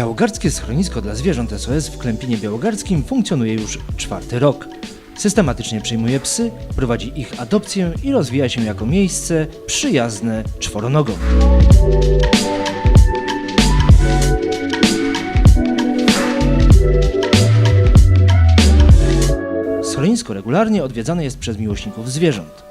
Białogardzkie schronisko dla zwierząt SOS w Klępinie Białogardzkim funkcjonuje już czwarty rok. Systematycznie przyjmuje psy, prowadzi ich adopcję i rozwija się jako miejsce przyjazne czworonogom. Schronisko regularnie odwiedzane jest przez miłośników zwierząt.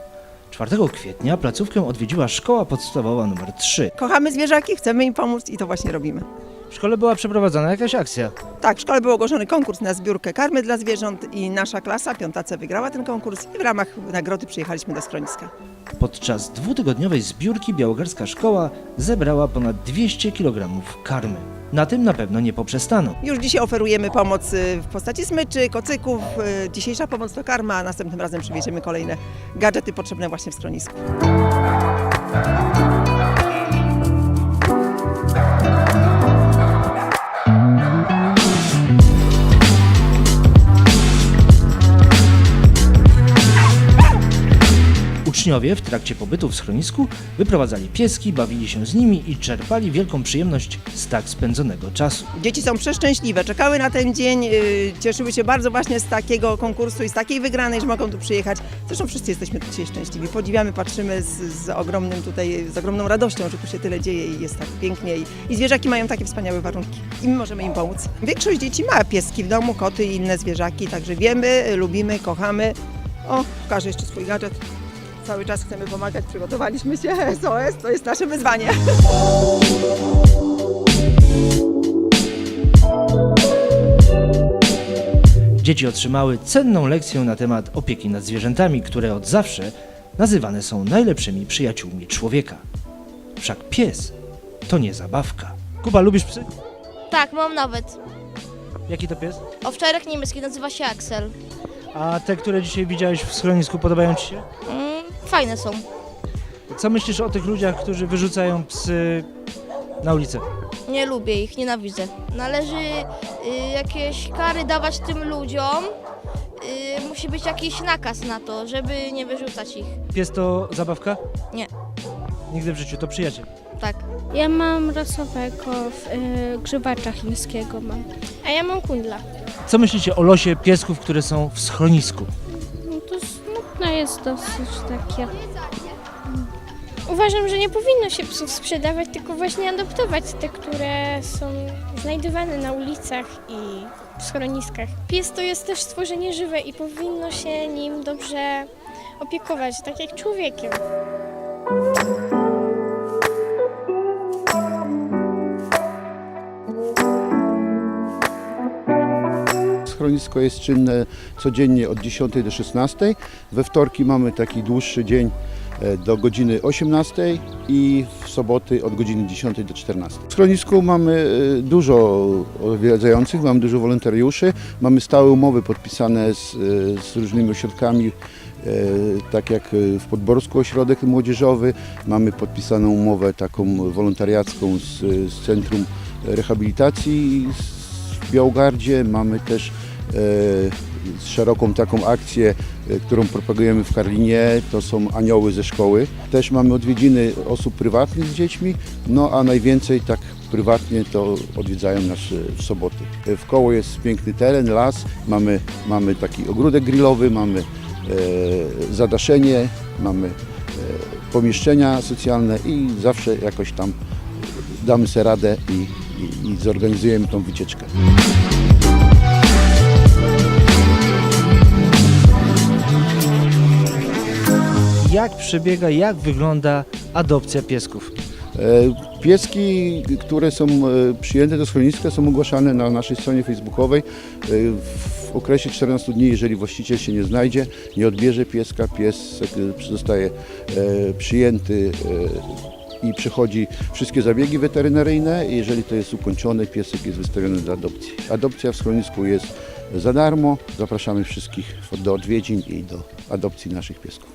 4 kwietnia placówkę odwiedziła szkoła podstawowa nr 3. Kochamy zwierzaki, chcemy im pomóc i to właśnie robimy. W szkole była przeprowadzana jakaś akcja. Tak, w szkole był ogłoszony konkurs na zbiórkę karmy dla zwierząt i nasza klasa, piąta C, wygrała ten konkurs i w ramach nagrody przyjechaliśmy do schroniska. Podczas dwutygodniowej zbiórki białogarska szkoła zebrała ponad 200 kg karmy. Na tym na pewno nie poprzestaną. Już dzisiaj oferujemy pomoc y, w postaci smyczy, kocyków. y, Dzisiejsza pomoc to karma, a następnym razem przywieziemy kolejne gadżety potrzebne właśnie w schronisku. Uczniowie w trakcie pobytu w schronisku wyprowadzali pieski, bawili się z nimi i czerpali wielką przyjemność z tak spędzonego czasu. Dzieci są przeszczęśliwe, czekały na ten dzień, y, cieszyły się bardzo właśnie z takiego konkursu i z takiej wygranej, że mogą tu przyjechać. Zresztą wszyscy jesteśmy dzisiaj szczęśliwi. Podziwiamy, patrzymy z, z ogromnym tutaj, z ogromną radością, że tu się tyle dzieje i jest tak pięknie. I, I zwierzaki mają takie wspaniałe warunki i my możemy im pomóc. Większość dzieci ma pieski w domu, koty i inne zwierzaki, także wiemy, lubimy, kochamy. O, pokażę jeszcze swój gadżet. Cały czas chcemy pomagać, przygotowaliśmy się. SOS to jest nasze wyzwanie. Dzieci otrzymały cenną lekcję na temat opieki nad zwierzętami, które od zawsze nazywane są najlepszymi przyjaciółmi człowieka. Wszak pies to nie zabawka. Kuba, lubisz psy? Tak, mam nawet. Jaki to pies? Owczarek niemiecki nazywa się Axel. A te, które dzisiaj widziałeś w schronisku, podobają Ci się? Fajne są. Co myślisz o tych ludziach, którzy wyrzucają psy na ulicę? Nie lubię ich, nienawidzę. Należy y, jakieś kary dawać tym ludziom. Y, musi być jakiś nakaz na to, żeby nie wyrzucać ich. Pies to zabawka? Nie. Nigdy w życiu, to przyjaciel. Tak. Ja mam rasowego w, y, grzywacza chińskiego mam. A ja mam kundla. Co myślicie o losie piesków, które są w schronisku? Jest dosyć takie. Uważam, że nie powinno się psów sprzedawać, tylko właśnie adoptować te, które są znajdywane na ulicach i w schroniskach. Pies to jest też stworzenie żywe i powinno się nim dobrze opiekować, tak jak człowiekiem. Schronisko jest czynne codziennie od 10 do 16. We wtorki mamy taki dłuższy dzień e, do godziny 18 i w soboty od godziny 10 do 14. W schronisku mamy e, dużo odwiedzających, mamy dużo wolontariuszy, mamy stałe umowy podpisane z, e, z różnymi ośrodkami, tak jak w Podborsku Ośrodek Młodzieżowy, mamy podpisaną umowę taką wolontariacką z, z Centrum Rehabilitacji w Białogardzie, mamy też szeroką taką akcję, e, którą propagujemy w Karlinie, to są anioły ze szkoły. Też mamy odwiedziny osób prywatnych z dziećmi, no a najwięcej tak prywatnie to odwiedzają nas e, w soboty. E, W koło jest piękny teren, las, mamy, mamy taki ogródek grillowy, mamy e, zadaszenie, mamy e, pomieszczenia socjalne i zawsze jakoś tam damy sobie radę i, i, i zorganizujemy tą wycieczkę. Jak przebiega, jak wygląda adopcja piesków? E, Pieski, które są e, przyjęte do schroniska są ogłaszane na naszej stronie facebookowej. E, W okresie 14 dni, jeżeli właściciel się nie znajdzie, nie odbierze pieska, pies zostaje przyjęty i przechodzi wszystkie zabiegi weterynaryjne. Jeżeli to jest ukończone, piesek jest wystawiony do adopcji. Adopcja w schronisku jest za darmo. Zapraszamy wszystkich do odwiedzin i do adopcji naszych piesków.